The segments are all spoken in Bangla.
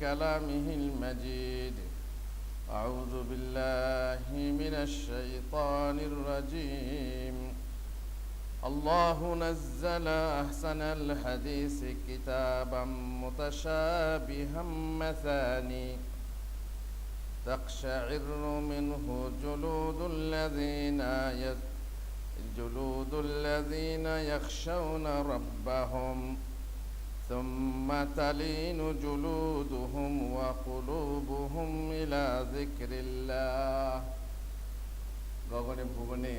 كلامه المجيد. أعوذ بالله من الشيطان الرجيم. الله نزل أحسن الحديث كتابا متشابها مثاني. تقشعر منه جلود الذين جلود الذين يخشون ربهم. ثم تلين جلودهم وقلوبهم إلى ذكر الله গগনে ভুবনে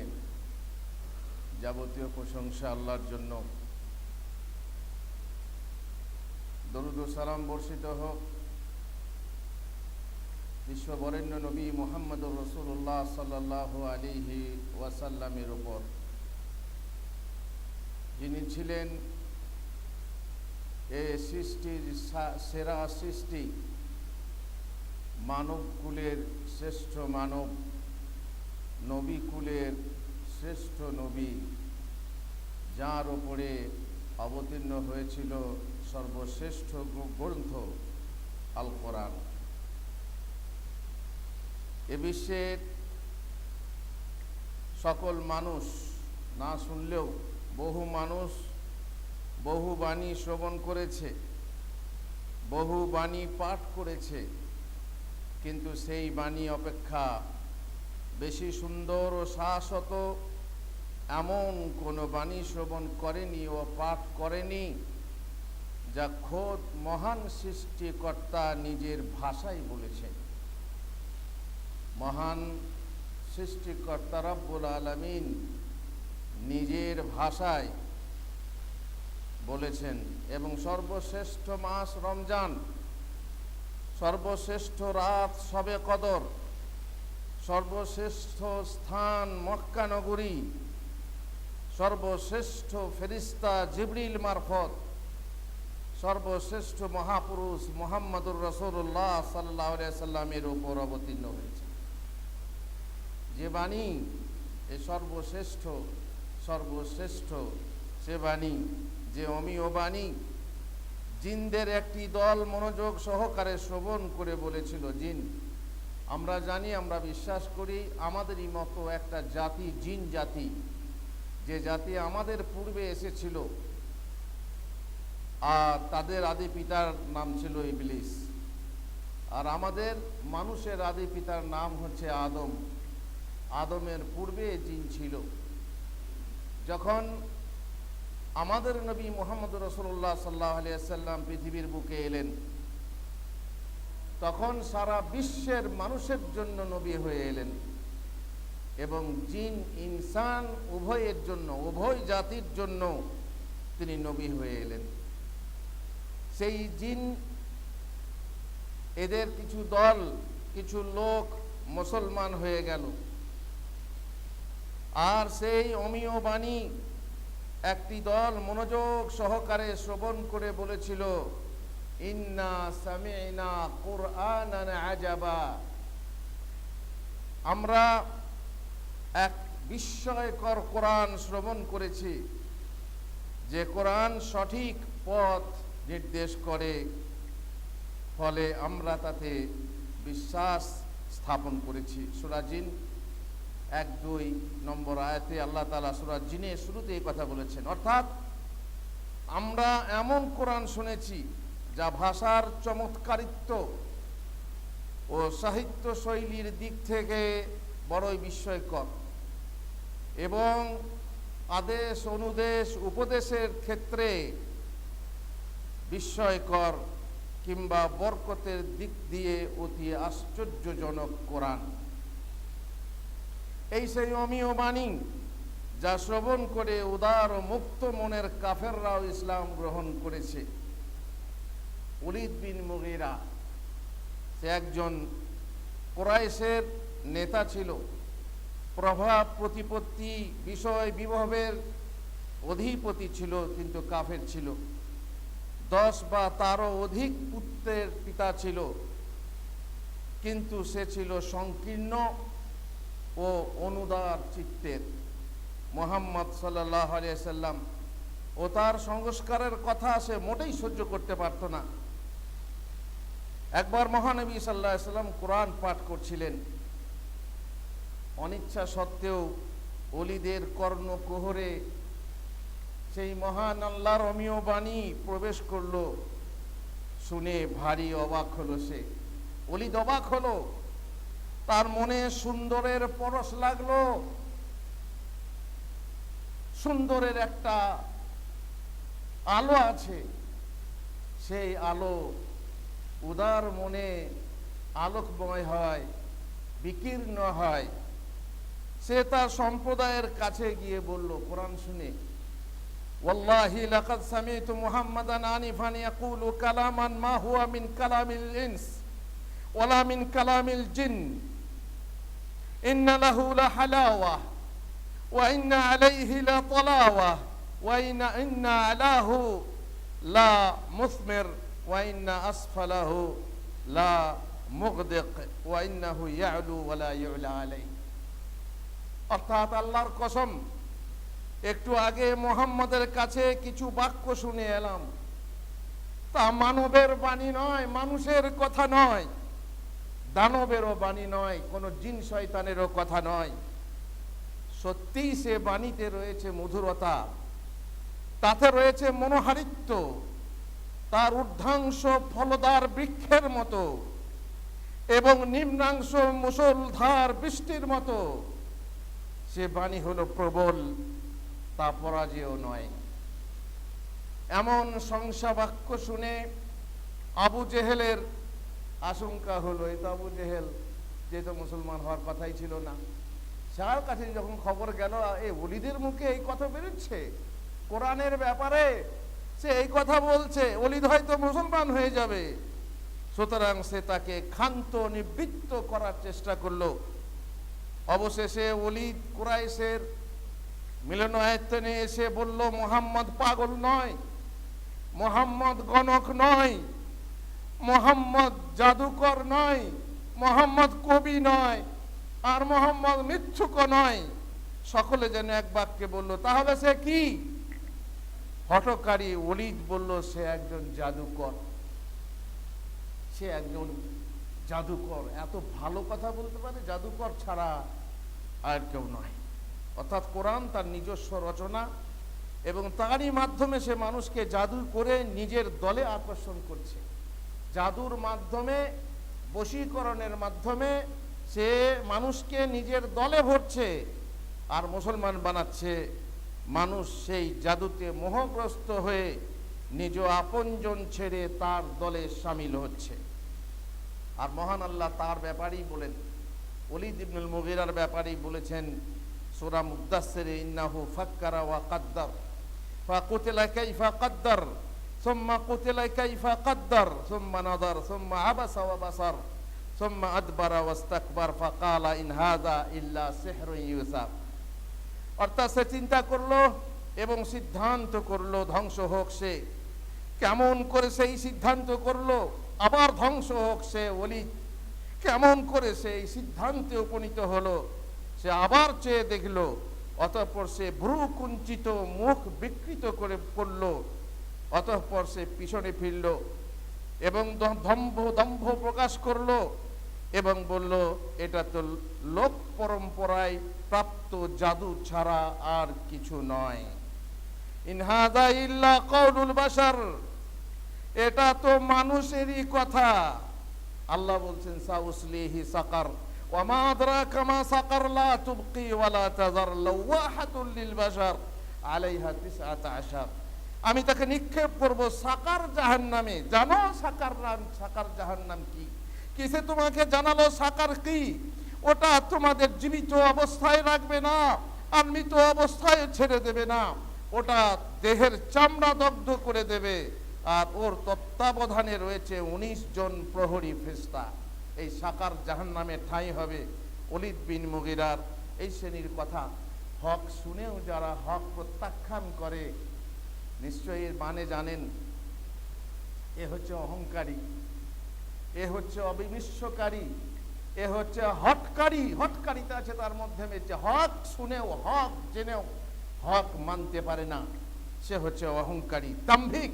যাবতীয় প্রশংসা আল্লাহর জন্য দরুদ ও সালাম বর্ষিত হোক বিশ্ববরেণ্য নবী মোহাম্মদুর রসুল্লাহ সাল্লাহ আলিহি ওয়াসাল্লামের উপর যিনি ছিলেন এ সৃষ্টির সেরা সৃষ্টি। মানব কুলের শ্রেষ্ঠ মানব, নবী কুলের শ্রেষ্ঠ নবী, যার ওপরে অবতীর্ণ হয়েছিল সর্বশ্রেষ্ঠ গ্রন্থ আল কোরআন এ বিশ্বের সকল মানুষ না শুনলেও বহু মানুষ বহু বাণী শ্রবণ করেছে, বহু বাণী পাঠ করেছে, কিন্তু সেই বাণী অপেক্ষা বেশি সুন্দর ও শাশ্বত এমন কোনো বাণী শ্রবণ করেনি ও পাঠ করেনি, যা খোদ মহান সৃষ্টিকর্তা নিজের ভাষায় বলেছেন। মহান সৃষ্টিকর্তা রব্বুল আলমিন নিজের ভাষায় বলেছেন, এবং সর্বশ্রেষ্ঠ মাস রমজান, সর্বশ্রেষ্ঠ রাত সবে কদর, সর্বশ্রেষ্ঠ স্থান মক্কা নগরী, সর্বশ্রেষ্ঠ ফেরিস্তা জিবরিল মারফত, সর্বশ্রেষ্ঠ মহাপুরুষ মোহাম্মদুর রসুল্লাহ সাল্লাহ সাল্লামের উপর অবতীর্ণ হয়েছে। যে বাণী, এ সর্বশ্রেষ্ঠ সর্বশ্রেষ্ঠ সে বাণী যে অমীয় বাণী জিনদের একটি দল মনোযোগ সহকারে শ্রবণ করে বলেছিল, জিন, আমরা জানি, আমরা বিশ্বাস করি, আমাদেরই মতো একটা জাতি, জিন জাতি, যে জাতি আমাদের পূর্বে এসেছিল। আর তাদের আদি পিতার নাম ছিল ইবলিস। আর আমাদের মানুষের আদি পিতার নাম হচ্ছে আদম। আদমের পূর্বে জিন ছিল। যখন আমাদের নবী মোহাম্মদ রসুল্লাহ সাল্লাহ আলিয়াল্লাম পৃথিবীর বুকে এলেন। তখন সারা বিশ্বের মানুষের জন্য নবী হয়ে এলেন এবং জিন, ইনসান উভয়ের জন্য, উভয় জাতির জন্য তিনি নবী হয়ে এলেন। সেই জিন এদের কিছু দল, কিছু লোক মুসলমান হয়ে গেল। আর সেই অমীয় বাণী একটি দল মনোযোগ সহকারে শ্রবণ করে বলেছিল, ইন্না সামিনা কোরআন আজাবা। আমরা এক বিস্ময়কর কোরআন শ্রবণ করেছি, যে কোরআন সঠিক পথ নির্দেশ করে, ফলে আমরা তাতে বিশ্বাস স্থাপন করেছি। সুরাজিন এক, দুই নম্বর আয়াতে আল্লাহ তালা সুরাজ জিনে শুরুতে এই কথা বলেছেন। অর্থাৎ আমরা এমন কোরআন শুনেছি যা ভাষার চমৎকারিত্ব ও সাহিত্য শৈলীর দিক থেকে বড়ই বিস্ময়কর এবং আদেশ, অনুদেশ, উপদেশের ক্ষেত্রে বিস্ময়কর কিংবা বরকতের দিক দিয়ে অতি আশ্চর্যজনক কোরআন। এই সেই অমীয় বাণী যা শ্রবণ করে উদার ও মুক্ত মনের কাফেররাও ইসলাম গ্রহণ করেছে। উলিদ বিন মুগিরা, সে একজন কোরাইশের নেতা ছিল। প্রভাব, প্রতিপত্তি, বিষয় বিভবের অধিপতি ছিল, কিন্তু কাফের ছিল। দশ বা তারও অধিক পুত্রের পিতা ছিল, কিন্তু সে ছিল সংকীর্ণ ও অনুদার চিত্তের মোহাম্মদ সাল্লাহ সাল্লাম ও তার সংস্কারের কথা সে মোটেই সহ্য করতে পারত না। একবার মহানবী সাল্লাহ সাল্লাম কোরআন পাঠ করছিলেন। অনিচ্ছা সত্ত্বেও অলিদের কর্ণ কোহরে সেই মহান আল্লাহ রমীয় বাণী প্রবেশ করল। শুনে ভারী অবাক হলো সে। অলিদ অবাক হলো। তার মনে সুন্দরের পরশ লাগল। সুন্দরের একটা আলো আছে। সেই আলো উদার মনে আলোকময় হয়, বিকীর্ণ হয়। সে তার সম্প্রদায়ের কাছে গিয়ে বলল, কোরআন শুনে, ওয়াল্লাহি লাকাদ সামিতু মুহাম্মাদান আনিফান ইয়াকুলু কালামান মা হুয়া মিন কালামিল ইনস ওয়ালা মিন কালামিল জিন إن له لحلاوة وإن عليه لطلاوة وإن إن علاه لا مثمر وإن أسفله لا مغدق وإنه يعلو ولا يعلى عليه অর্থাৎ আল্লাহর কসম একটু আগে মোহাম্মদের কাছে কিছু বাক্য শুনে এলাম তা মানবের বাণী নয় মানুষের কথা নয় দানবেরও বাণী নয়, কোনো জিন শয়তানেরও কথা নয়। সত্যিই সে বাণীতে রয়েছে মধুরতা, তাতে রয়েছে মনোহারিত্ব, তার ঊর্ধ্বাংশ ফলদার বৃক্ষের মতো এবং নিম্নাংশ মুসলধার বৃষ্টির মতো। সে বাণী হলো প্রবল, তা পরাজয় নয়। এমন সংসাবাক্য শুনে আবু জেহেলের আশঙ্কা হলো, এ তো আবু জেহেল যেহেতু মুসলমান হওয়ার কথাই ছিল না। যার কাছে যখন খবর গেল এই অলিদের মুখে এই কথা বেরোচ্ছে? কোরআনের ব্যাপারে সে এই কথা বলছে অলিদ হয়তো মুসলমান হয়ে যাবে। সুতরাং সে তাকে ক্ষান্ত, নিবৃত্ত করার চেষ্টা করল। অবশেষে অলিদ কুরাইশের মিলনায়তনে এসে বলল, মোহাম্মদ পাগল নয়, মোহাম্মদ গণক নয় মোহাম্মদ জাদুকর নয়, মোহাম্মদ কবি নয়, আর মোহাম্মদ মিথ্যুক নয়। সকলে যেন এক বাক্যে বলল, তাহলে সে কি? হটকারী অলিদ বলল, সে একজন জাদুকর। সে একজন জাদুকর। এত ভালো কথা বলতে পারে, জাদুকর ছাড়া আর কেউ নয়। অর্থাৎ কোরআন তার নিজস্ব রচনা, এবং তারই মাধ্যমে সে মানুষকে জাদু করে নিজের দলে আকর্ষণ করছে। জাদুর মাধ্যমে, বশীকরণের মাধ্যমে সে মানুষকে নিজের দলে ভরছে আর মুসলমান বানাচ্ছে। মানুষ সেই জাদুতে মোহগ্রস্ত হয়ে নিজ আপনজন ছেড়ে তার দলে সামিল হচ্ছে। আর মহান আল্লাহ তার ব্যাপারেই বলেন অলিদ ইবনুল মুগিরার ব্যাপারেই বলেছেন, সূরা মুদাসসিরে, ইন্নাহু ফাক্কারা ওয়া কাদ্দার। ফাকুতিলা কাইফা কাদ্দার। ثم قتل كيف قدر ثم نظر ثم عبس وبصر ثم أدبر واستكبر فقال إن هذا إلا سحر يوسف অর্থাৎ সে চিন্তা করলো এবং সিদ্ধান্ত করলো ধ্বংস হোক সে কেমন করে সেই সিদ্ধান্ত করলো আবার ধ্বংস হোক সে ওলি কেমন করে সে এই সিদ্ধান্তে উপনীত হলো সে আবার চেয়ে দেখলো অতঃপর সে ভ্রু কুঞ্চিত মুখ বিকৃত করে পড়ল অতঃপর সে পিছনে ফিরল এবং দম্ভ দম্ভ প্রকাশ করল এবং বলল, এটা তো লোক পরম্পরায় প্রাপ্ত জাদু ছাড়া আর কিছু নয়। ইনহাদা ইল্লা কৌলুল বাসার এটা তো মানুষেরই কথা। আল্লাহ বলছেন, সাউসলিহি সাকার ওয়ামা আদরাকা মা সাকার, লা তুবকি ওয়ালা তাজার লাওয়াহাতুল লিল বাশার, আলাইহা তিসআতা আশার। আমি তাকে নিক্ষেপ করব, সাকার জাহান্নামে। জানো সাকার নাম সাকার জাহান্নাম কি? কিসে তোমাকে জানালো সাকার কি? ওটা তোমাদের জীবিত অবস্থায় রাখবে না, আর মৃত অবস্থায় ছেড়ে দেবে না। ওটা দেহের চামড়া দগ্ধ করে দেবে, আর ওর তত্ত্বাবধানে রয়েছে উনিশ জন প্রহরী ফেস্তা এই সাকার জাহান নামে ঠাঁই হবে অলিদ বিন মুগিরার। এই শ্রেণির কথা হক শুনেও যারা হক প্রত্যাখ্যান করে নিশ্চয়ই এর মানে জানেন, এ হচ্ছে অহংকারী, এ হচ্ছে অবিমিশ্বকারী এ হচ্ছে হটকারী, হটকারিতা আছে তার মধ্যে মেয়েছে হক শুনেও, হক জেনেও, হক মানতে পারে না, সে হচ্ছে অহংকারী, তাম্ভিক।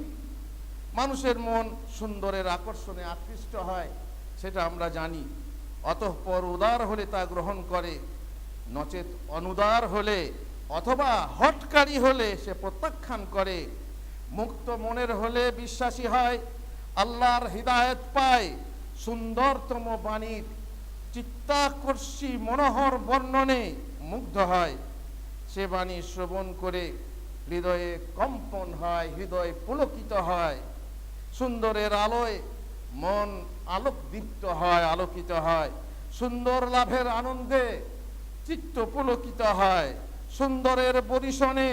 মানুষের মন সুন্দরের আকর্ষণে আকৃষ্ট হয়, সেটা আমরা জানি। অতঃপর উদার হলে তা গ্রহণ করে, নচেত অনুদার হলে অথবা হটকারী হলে সে প্রত্যাখ্যান করে। মুক্ত মনের হলে বিশ্বাসী হয়, আল্লাহর হৃদায়ত পায়। সুন্দরতম বাণীর চিত্তাকর্ষী মনোহর বর্ণনে মুগ্ধ হয়। সে বাণী শ্রবণ করে হৃদয়ে কম্পন হয়, হৃদয় পুলকিত হয়। সুন্দরের আলোয় মন আলোকদীপ্ত হয়, আলোকিত হয়। সুন্দর লাভের আনন্দে চিত্ত পুলকিত হয়। সুন্দরের পরিশনে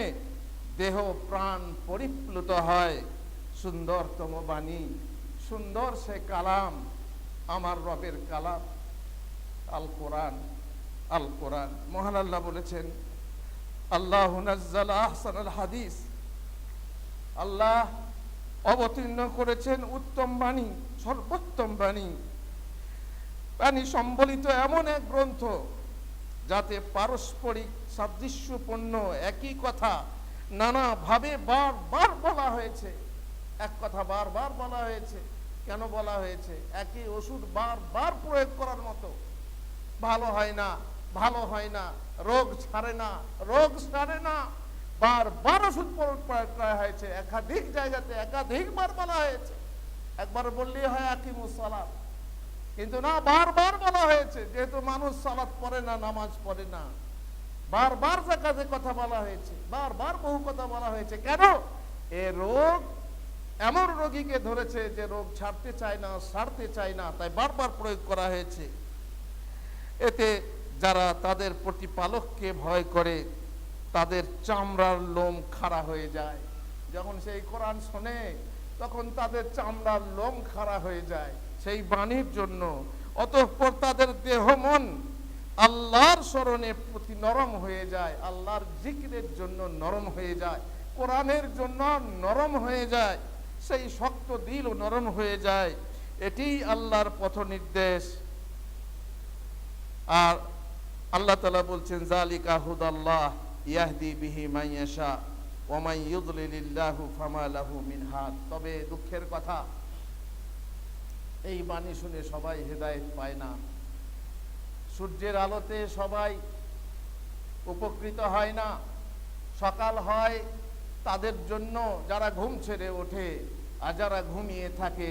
দেহ প্রাণ পরিপ্লুত হয়। সুন্দরতম বাণী সুন্দর সে কালাম, আমার রবের কালাম। আল কোরআন আল কোরআন। মহান আল্লাহ বলেছেন, আল্লাহ আহসান আল হাদিস। আল্লাহ অবতীর্ণ করেছেন উত্তম বাণী, সর্বোত্তম বাণী। বাণী সম্বলিত এমন এক গ্রন্থ যাতে পারস্পরিক সাদৃশ্যপূর্ণ, একই কথা, নানাভাবে বারবার বলা হয়েছে। এক কথা বারবার বলা হয়েছে। কেন বলা হয়েছে? একই ওষুধ বারবার প্রয়োগ করার মতো। ভালো হয় না, ভালো হয় না, রোগ ছাড়ে না, রোগ ছাড়ে না। বারবার ওষুধ প্রয়োগ করা হয়েছে। একাধিক জায়গাতে একাধিকবার বলা হয়েছে। একবার বললেই হয় আকিমুস সালাত। কিন্তু না বারবার বলা হয়েছে। যেহেতু মানুষ সালাত পড়ে না, নামাজ পড়ে না। বারবার জাকাতে কথা বলা হয়েছে, বারবার বহু কথা বলা হয়েছে। কেন? এ রোগ এমন রোগীকে ধরেছে যে রোগ ছাড়তে চায় না, সারতে চায় না, তাই বারবার প্রয়োগ করা হয়েছে। এতে যারা তাদের প্রতিপালককে ভয় করে, তাদের চামড়ার লোম খাড়া হয়ে যায়। যখন সেই কোরআন শোনে, তখন তাদের চামড়ার লোম খাড়া হয়ে যায়। সেই বাণীর জন্য, অতঃপর তাদের দেহ মন আল্লাহর স্মরণে প্রতি নরম হয়ে যায়, আল্লাহর জিকিরের জন্য নরম হয়ে যায়, কোরআনের জন্য নরম হয়ে যায়, সেই শক্ত দিল নরম হয়ে যায়। এটি আল্লাহর পথ নির্দেশ। আর আল্লাহ তালা বলছেন জালিকা হুদাল্লাহ ইয়াহদি বিহি মাইয়াশা ওমাই ইউদলিল্লাহু ফামা লাহু মিন হাদ তবে দুঃখের কথা, এই বাণী শুনে সবাই হেদায়েত পায় না। সূর্যের আলোতে সবাই উপকৃত হয় না। সকাল হয়, তাদের জন্য যারা ঘুম ছেড়ে ওঠে আর যারা ঘুমিয়ে থাকে,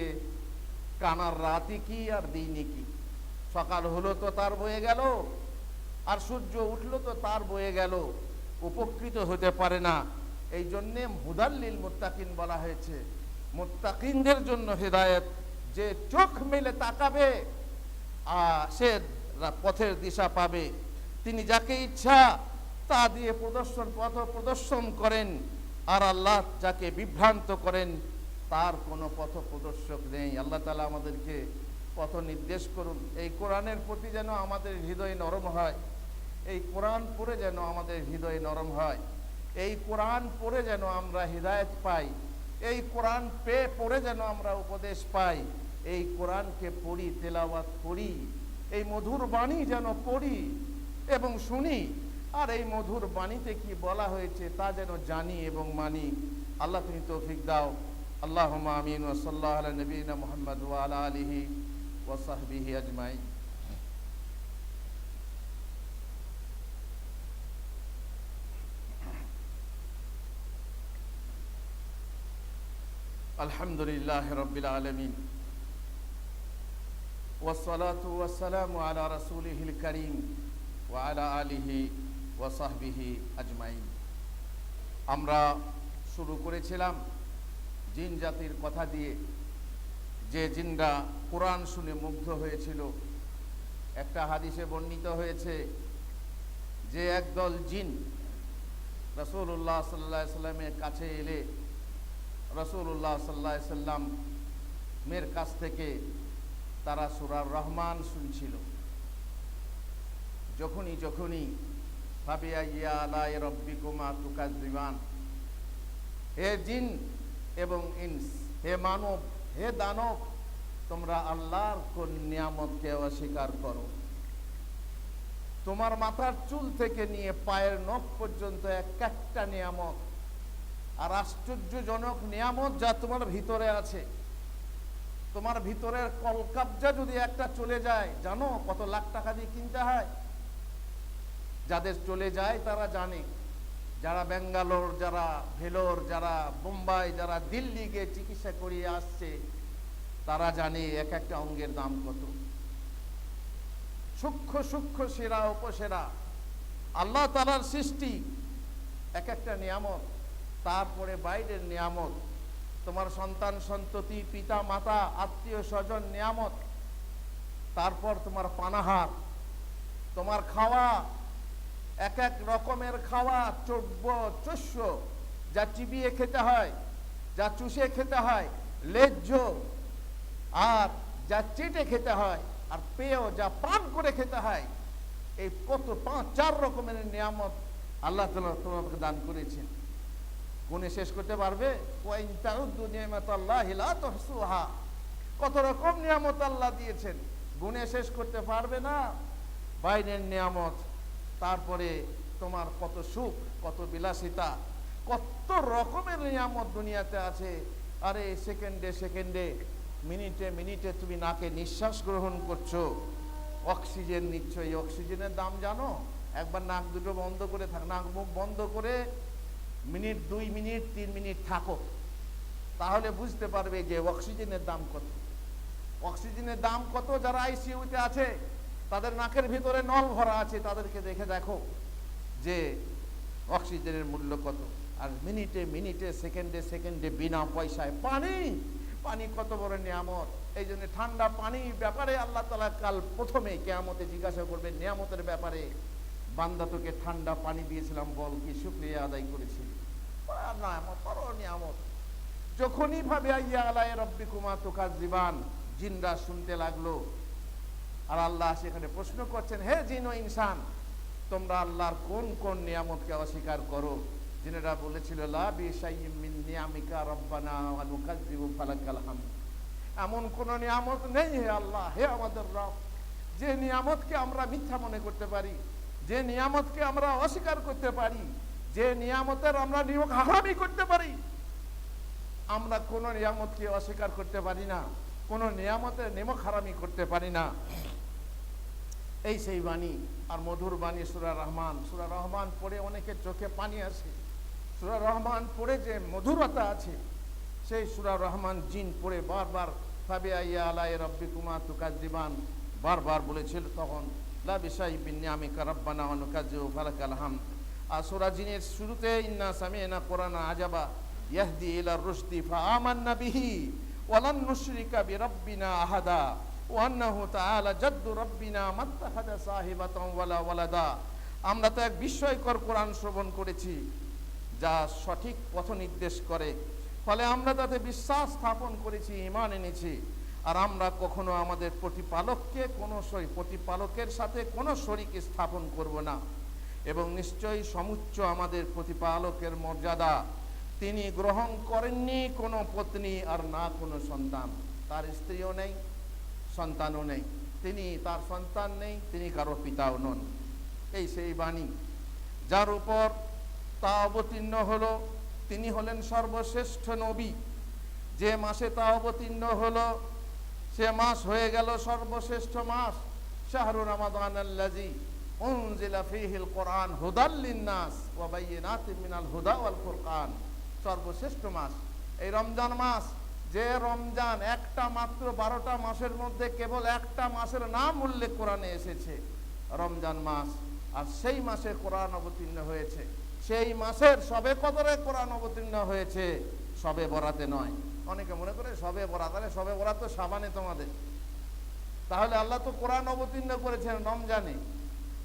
কানার রাতি কি আর দিনই কি? সকাল হলো তো তার বয়ে গেল, আর সূর্য উঠল তো তার বয়ে গেল, উপকৃত হতে পারে না। এই জন্যে হুদাল্লিল মোত্তাকিন বলা হয়েছে, মোত্তাকিনদের জন্য হেদায়েত, যে চোখ মেলে তাকাবে আর সে পথের দিশা পাবে। তিনি যাকে ইচ্ছা তা দিয়ে প্রদর্শন পথ প্রদর্শন করেন, আর আল্লাহ যাকে বিভ্রান্ত করেন, তার কোনো পথ প্রদর্শক নেই। আল্লাহ তালা আমাদেরকে পথ নির্দেশ করুন। এই কোরআনের প্রতি যেন আমাদের হৃদয় নরম হয়, এই কোরআন পড়ে যেন আমাদের হৃদয় নরম হয়, এই কোরআন পড়ে যেন আমরা হৃদায়ত পাই, এই কোরআন পেয়ে পড়ে যেন আমরা উপদেশ পাই, এই কোরআনকে পড়ি, তেলাওয়াত করি। এই মধুর বাণী যেন পড়ি এবং শুনি। আর এই মধুর বাণীতে কি বলা হয়েছে তা যেন জানি এবং মানি। আল্লাহ তুমি তৌফিক দাও। আল্লাহ আমিন ওসল্লাহ নবীন মোহাম্মদ ওয়ালা আলিহি ওসাহবিহি আজমাই আলহামদুলিল্লাহ রবিল আলমিন। والصلاة والسلام على رسوله الكريم وعلى آله وصحبه أجمعين আমরা শুরু করেছিলাম জিন জাতির কথা দিয়ে যে জিনরা কোরআন শুনে মুগ্ধ হয়েছিল একটা হাদিসে বর্ণিত হয়েছে যে একদল জিন রসুল্লাহ সাল্লাহ সাল্লামের কাছে এলে রসুল্লাহ সাল্লা সাল্লাম মের কাছ থেকে তারা সুরার রহমান শুনছিল। যখনই যখনই, ভাবিয়া ইয়া আলাই রব্বি কুমা তুকাজ দিবান হে জিন এবং ইনস, হে মানব, হে দানব, তোমরা আল্লাহর কোন নিয়ামতকে অস্বীকার করো? তোমার মাথার চুল থেকে নিয়ে পায়ের নখ পর্যন্ত এক একটা নিয়ামত, আর আশ্চর্যজনক নিয়ামত যা তোমার ভিতরে আছে। তোমার ভিতরের কলকাবজা যদি একটা চলে যায়, জানো কত লাখ টাকা দিয়ে কিনতে হয়? যাদের চলে যায় তারা জানে। যারা ব্যাঙ্গালোর, যারা ভেলোর, যারা বোম্বাই, যারা দিল্লি গিয়ে চিকিৎসা করিয়ে আসছে, তারা জানে এক একটা অঙ্গের দাম কত। সূক্ষ্ম সূক্ষ্ম সেরা, উপসেরা। আল্লাহ তালার সৃষ্টি। এক একটা নিয়ামত। তারপরে বাইরের নিয়ামত। তোমার সন্তান, সন্ততি, পিতা, মাতা, আত্মীয় স্বজন, নিয়ামত। তারপর তোমার পানাহার, তোমার খাওয়া, এক এক রকমের খাওয়া চব্য চস্য, যা চিবিয়ে খেতে হয়, যা চুষে খেতে হয় লেজ্জ আর যা চেটে খেতে হয়, আর পেয়েও যা পান করে খেতে হয়, এই কত পাঁচ, চার রকমের নিয়ামত আল্লাহ তালা তোমাকে দান করেছেন। গুণে শেষ করতে পারবে? কত রকম নিয়ামত আল্লাহ দিয়েছেন। গুণে শেষ করতে পারবে না। বাইরের নিয়ামত, তারপরে তোমার কত সুখ, কত বিলাসিতা, কত রকমের নিয়ামত দুনিয়াতে আছে। আরে সেকেন্ডে সেকেন্ডে, মিনিটে মিনিটে তুমি নাকে নিঃশ্বাস গ্রহণ করছ। অক্সিজেন নিচ্ছ। এই অক্সিজেনের দাম জানো? একবার নাক দুটো বন্ধ করে থাক, নাক মুখ বন্ধ করে মিনিট, দুই মিনিট, তিন মিনিট থাকো। তাহলে বুঝতে পারবে যে অক্সিজেনের দাম কত। অক্সিজেনের দাম কত যারা আইসিইউতে আছে, তাদের নাকের ভিতরে নল ভরা আছে, তাদেরকে দেখে দেখো যে অক্সিজেনের মূল্য কত। আর মিনিটে মিনিটে, সেকেন্ডে সেকেন্ডে বিনা পয়সায় পানি পানি কত বড় নিয়ামত। এই জন্য ঠান্ডা পানি ব্যাপারে আল্লাহ তালা কাল প্রথমে কেয়ামতে জিজ্ঞাসা করবে নিয়ামতের ব্যাপারে। বান্দা তোকে ঠান্ডা পানি দিয়েছিলাম, বল কি শুক্রিয়া আদায় করেছি। যখনই ভাবে, আইয়া আলাই রব্বি কুমা তোকার জীবান, জিনরা শুনতে লাগল। আর আল্লাহ সেখানে প্রশ্ন করছেন, হে জিন ও ইনসান, তোমরা আল্লাহর কোন কোন নিয়ামতকে অস্বীকার করো? জিনেরা বলেছিল, লা বিশাইয়্যিম নিয়ামিকা রব্বানা ওয়া নুকাজ্জিবু ফালাকাল হামদ। এমন কোন নিয়ামত নেই, হে আল্লাহ, হে আমাদের রব। যে নিয়ামতকে আমরা মিথ্যা মনে করতে পারি যে নিয়ামতকে আমরা অস্বীকার করতে পারি, যে নিয়ামতের আমরা নিয়ম হারামি করতে পারি, আমরা কোনো নিয়ামতকে অস্বীকার করতে পারি না, কোনো নিয়ামতের নিমক হারামি করতে পারি না। এই সেই বাণী আর মধুর বাণী সুরা রহমান। সুরা রহমান পড়ে অনেকের চোখে পানি আসে। সুরা রহমান পড়ে যে মধুরতা আছে, সেই সুরা রহমান জিন পড়ে বারবার ফাবে আইয়া আলাই রব্বি কুমা তুকাজিবান বারবার বলেছিল তখন লা বিশাই বিন্যামিকা রব্বানা অনুকাজু ফালাকাল হাম আর সুরা জিনের শুরুতে, ইন্না সামিনা কোরআনা আজাবা ইয়াহদি ইলা রুশদি ফা আমান্না বিহি ওয়ালান নুশরিকা বিরাব্বিনা আহাদা ওয়ান্নাহু তাআলা জাদ্দু রাব্বিনা মাত্তাখাদা সাহিবাতান ওয়ালা ওয়ালাদা। আমরা তো এক বিস্ময়কর কোরআন শ্রবণ করেছি, যা সঠিক পথ নির্দেশ করে। ফলে আমরা তাতে বিশ্বাস স্থাপন করেছি ইমান এনেছি। আর আমরা কখনো আমাদের প্রতিপালককে, কোনো প্রতিপালকের সাথে কোনো শরীক স্থাপন করব না। এবং নিশ্চয়ই সমুচ্চ আমাদের প্রতিপালকের মর্যাদা। তিনি গ্রহণ করেননি কোনো পত্নী আর না কোনো সন্তান। তার স্ত্রীও নেই, সন্তানও নেই। তিনি তার সন্তান নেই, তিনি কারও পিতাও নন। এই সেই বাণী। যার উপর তা অবতীর্ণ হলো, তিনি হলেন সর্বশ্রেষ্ঠ নবী। যে মাসে তা অবতীর্ণ হলো সে মাস হয়ে গেল সর্বশ্রেষ্ঠ মাস। শাহরুর রমাদান আল্লাজি উনজিলা ফিহিল কোরআন হুদাল্লিন নাস ওয়া বাইয়িনাতিন মিনাল হুদা ওয়াল ফুরকান। সর্বশ্রেষ্ঠ মাস। এই রমজান মাস, যে রমজান একটা মাত্র বারোটা মাসের মধ্যে কেবল একটা মাসের নাম উল্লেখ কোরআনে এসেছে। রমজান মাস, আর সেই মাসে কোরআন অবতীর্ণ হয়েছে। সেই মাসের সবে কদরে কোরআন অবতীর্ণ হয়েছে, সবে বরাতে নয়। অনেকে মনে করে সবে বরাত। আরে সবে বরাত তো সাবানে তোমাদের। তাহলে আল্লাহ তো কোরআন অবতীর্ণ করেছেন রমজানে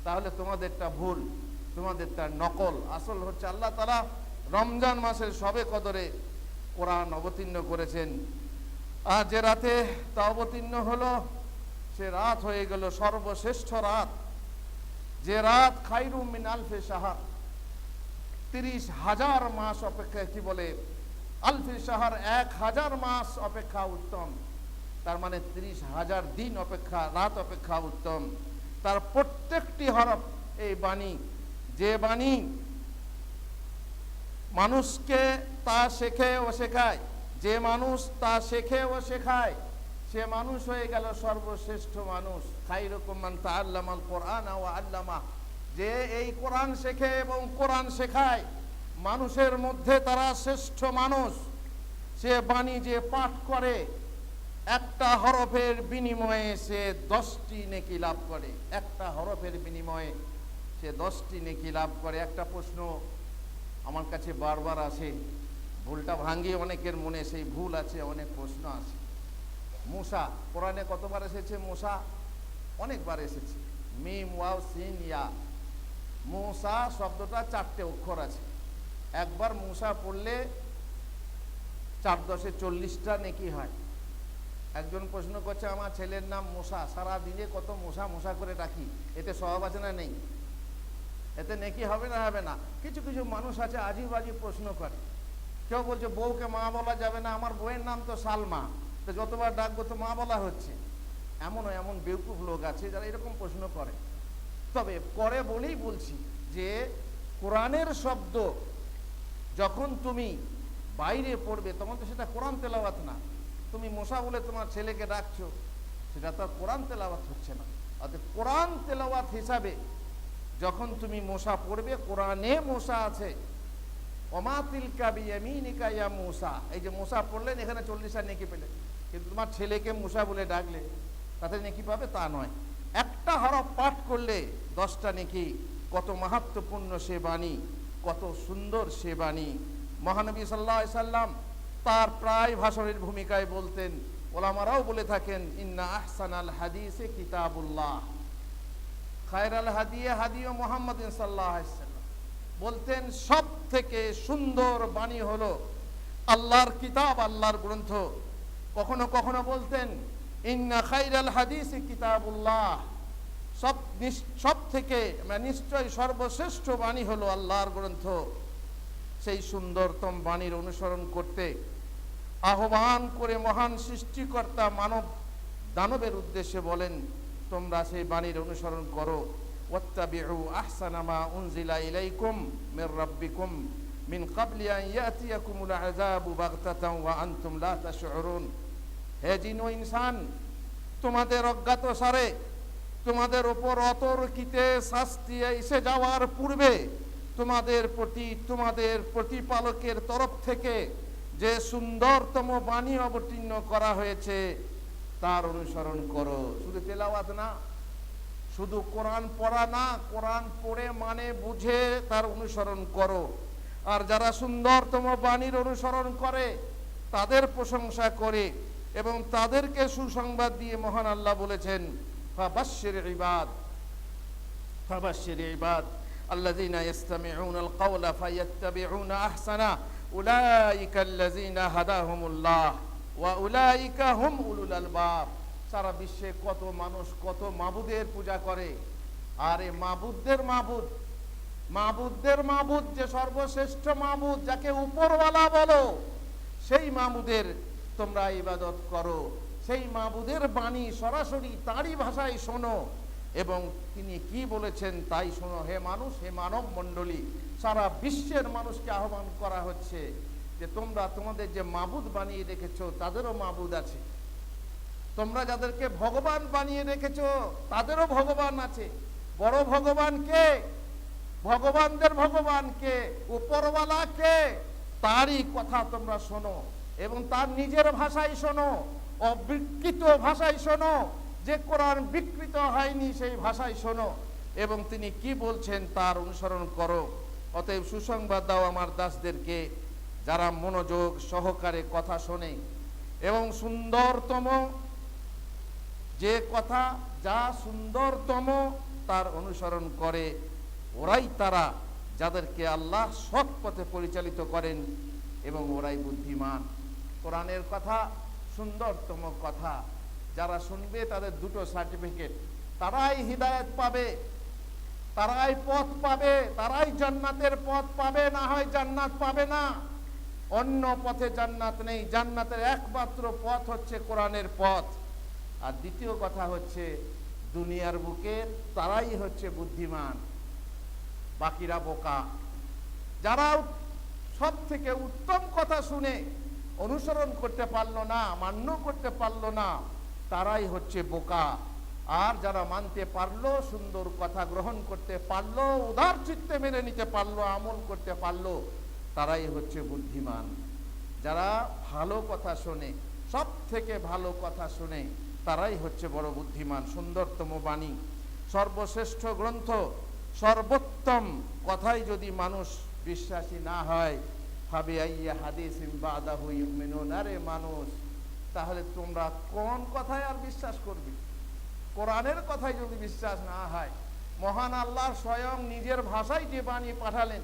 তাহলে তোমাদেরটা ভুল, তোমাদেরটা নকল। আসল হচ্ছে আল্লাহ তালা রমজান মাসের সবে কদরে কোরআন অবতীর্ণ করেছেন। আর যে রাতে তা অবতীর্ণ হলো, সে রাত হয়ে গেল সর্বশ্রেষ্ঠ রাত। যে রাত খাইরু মিন আলফে সাহার তিরিশ হাজার মাস অপেক্ষা কি বলে? আলফে সাহার এক হাজার মাস অপেক্ষা উত্তম। তার মানে তিরিশ হাজার দিন অপেক্ষা, রাত অপেক্ষা উত্তম। তার প্রত্যেকটি হরফ এই বাণী। যে বাণী মানুষকে তা শেখে ও শেখায়। যে মানুষ তা শেখে ও শেখায়, সে মানুষ হয়ে গেল সর্বশ্রেষ্ঠ মানুষ। খাইরকম মান তাআল্লামাল কোরআন ও আল্লামা। যে এই কোরআন শেখে এবং কোরআন শেখায় মানুষের মধ্যে তারা শ্রেষ্ঠ মানুষ। সে বাণী যে পাঠ করে, একটা হরফের বিনিময়ে সে দশটি নেকি লাভ করে। একটা হরফের বিনিময়ে সে দশটি নেকি লাভ করে। একটা প্রশ্ন আমার কাছে বারবার আসে, ভুলটা ভাঙিয়ে অনেকের মনে সেই ভুল আছে, অনেক প্রশ্ন আছে মূসা, কোরআনে কতবার এসেছে মূসা? অনেকবার এসেছে। মিম, ওয়াও, সিন, ইয়া। মূসা শব্দটা চারটে অক্ষর আছে। একবার মূসা পড়লে চার দশে চল্লিশটা নেকি হয়। একজন প্রশ্ন করছে, আমার ছেলের নাম মশা সারা দিনে কত মশা মশা করে রাখি? এতে স্বভাব আছে না নেই? এতে নেকি হবে না হবে না? কিছু কিছু মানুষ আছে, আজিব আজিব প্রশ্ন করে। কেউ বলছে, বউকে মা বলা যাবে না, আমার বউয়ের নাম তো সালমা। তো যতবার ডাকবো তো মা বলা হচ্ছে। এমনও এমন বেউকুফ লোক আছে যারা এরকম প্রশ্ন করে। তবে করে বলেই বলছি যে, কোরআনের শব্দ যখন তুমি বাইরে পড়বে, তখন তো সেটা কোরআন তেলাওয়াত না। তুমি মশা বলে তোমার ছেলেকে ডাকছো, সেটা তো কোরআন তেলাওয়াত হচ্ছে না। অর্থাৎ কোরআন তেলাওয়াত হিসাবে যখন তুমি মশা পড়বে, কোরআনে মশা আছে। অমাতিল কাবি এমিনিকা ইয়া মূসা। এই যে মশা পড়লেন, এখানে চল্লিশটা নেকি পেলে কিন্তু তোমার ছেলেকে মূসা বলে ডাকলে, তাতে নেকি পাবে? তা নয়। একটা হরফ পাঠ করলে দশটা নেকি। কত মাহাত্মপূর্ণ সে বাণী। কত সুন্দর সে বাণী। মহানবী সাল্লাহ সাল্লাম তার প্রায় ভাষণের ভূমিকায় বলতেন, ওলামারাও বলে থাকেন, ইন্না আহসান আল হাদিসে কিতাবুল্লাহ। খায়রাল হাদিয়ে হাদিও মোহাম্মদ সাল্লাহ বলতেন সব থেকে সুন্দর বাণী হলো আল্লাহর কিতাব, আল্লাহর গ্রন্থ। কখনো কখনো বলতেন, ইন্না খাইরাল হাদিস কিতাবুল্লাহ। সব সব থেকে মানে নিশ্চয় সর্বশ্রেষ্ঠ বাণী হলো আল্লাহর গ্রন্থ। সেই সুন্দরতম বাণীর অনুসরণ করতে আহ্বান করে মহান সৃষ্টিকর্তা মানব দানবের উদ্দেশ্যে বলেন, তোমরা সেই বাণীর অনুসরণ করো। ওয়াত্তাবিউ আহসানা মা উনজিলা ইলাইকুম মির রাব্বিকুম মিন ক্বাবলি আন ইয়াতিয়াকুমুল আযাবু বাগতাতান ওয়া আনতুম লা তাশউরুন। হে জিন ও ইনসান, তোমাদের অজ্ঞাত সারে তোমাদের ওপর অতর্কিতে শাস্তি এসে যাওয়ার পূর্বে তোমাদের প্রতি, তোমাদের প্রতিপালকের তরফ থেকে যে সুন্দরতম বাণী অবতীর্ণ করা হয়েছে, তার অনুসরণ করো। শুধু তেলাওয়াত না, শুধু কোরআন পড়া না, কোরআন পড়ে মানে বুঝে তার অনুসরণ করো। আর যারা সুন্দরতম বাণীর অনুসরণ করে, তাদের প্রশংসা করে এবং তাদেরকে সুসংবাদ দিয়ে মহান আল্লাহ বলেছেন ফাবাশশির ইবাদ ফাবাশশির ইবাদ الذين يستمعون القول فيتبعون احسنه اولئك الذين هداهم الله واولئك هم اولو الالباب সারা বিশ্বে কত মানুষ কত মাবুদের পূজা করে আর এই মাবুদদের মাবুদ মাবুদদের মাবুদ যে সর্বশ্রেষ্ঠ মাবুদ যাকে উপরওয়ালা বলো সেই মাবুদের তোমরা ইবাদত করো সেই মাবুদের বাণী সরাসরি তারই ভাষায় শোনো। এবং তিনি কি বলেছেন তাই শোনো। হে মানুষ, হে মানব মণ্ডলী, সারা বিশ্বের মানুষকে আহ্বান করা হচ্ছে যে তোমরা তোমাদের যে মাবুদ বানিয়ে রেখেছ, তাদেরও মাবুদ আছে। তোমরা যাদেরকে ভগবান বানিয়ে রেখেছ, তাদেরও ভগবান আছে। বড় ভগবান কে? ভগবানদের ভগবান কে? উপরওয়ালা কে? তারই কথা তোমরা শোনো এবং তার নিজের ভাষায় শোনো। অবিকৃত ভাষায় শোনো। যে কোরআন বিকৃত হয়নি, সেই ভাষায় শোনো। এবং তিনি কি বলছেন তার অনুসরণ করো। অতএব সুসংবাদ দাও আমার দাসদেরকে, যারা মনোযোগ সহকারে কথা শোনে। এবং সুন্দরতম, যে কথা যা সুন্দরতম, তার অনুসরণ করে। ওরাই তারা যাদেরকে আল্লাহ সৎ পথে পরিচালিত করেন এবং ওরাই বুদ্ধিমান। কোরআনের কথা সুন্দরতম কথা। যারা শুনবে তাদের দুটো সার্টিফিকেট তারাই হৃদায়ত পাবে, তারাই পথ পাবে, তারাই জান্নাতের পথ পাবে, না হয় জান্নাত পাবে না। অন্য পথে জান্নাত নেই। জান্নাতের একমাত্র পথ হচ্ছে কোরআনের পথ। আর দ্বিতীয় কথা হচ্ছে, দুনিয়ার বুকের তারাই হচ্ছে বুদ্ধিমান। বাকিরা বোকা। যারা সব থেকে উত্তম কথা শুনে অনুসরণ করতে পারল না, মান্য করতে পারল না, তারাই হচ্ছে বোকা। আর যারা মানতে পারল, সুন্দর কথা গ্রহণ করতে পারল, উদার চিত্তে মেনে নিতে পারল, আমল করতে পারল, তারাই হচ্ছে বুদ্ধিমান। যারা ভালো কথা শোনে সব থেকে ভালো কথা শুনে, তারাই হচ্ছে বড় বুদ্ধিমান, সুন্দরতম বাণী। সর্বশ্রেষ্ঠ গ্রন্থ, সর্বোত্তম কথাই যদি মানুষ বিশ্বাসী না হয় আরে মানুষ, তাহলে তোমরা কোন কথায় আর বিশ্বাস করবে? কোরআনের কথাই যদি বিশ্বাস না হয়, মহান আল্লাহ স্বয়ং নিজের ভাষায় যে বাণী পাঠালেন,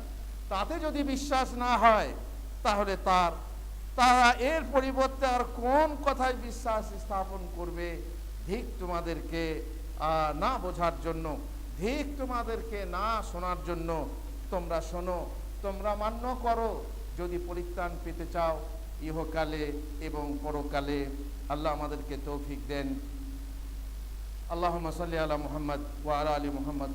তাতে যদি বিশ্বাস না হয়, তাহলে তার তারা এর পরিবর্তে আর কোন কথায় বিশ্বাস স্থাপন করবে? ধিক তোমাদেরকে না বোঝার জন্য, ধিক তোমাদেরকে না শোনার জন্য তোমরা শোনো, তোমরা মান্য করো। যদি পরিত্রাণ পেতে চাও, ইহকালে এবং পরকালে আল্লাহ আমাদেরকে তৌফিক দেন। আল্লাহ সাল্লি আলা মোহাম্মদ ওয়া আলা আলী মুহাম্মদ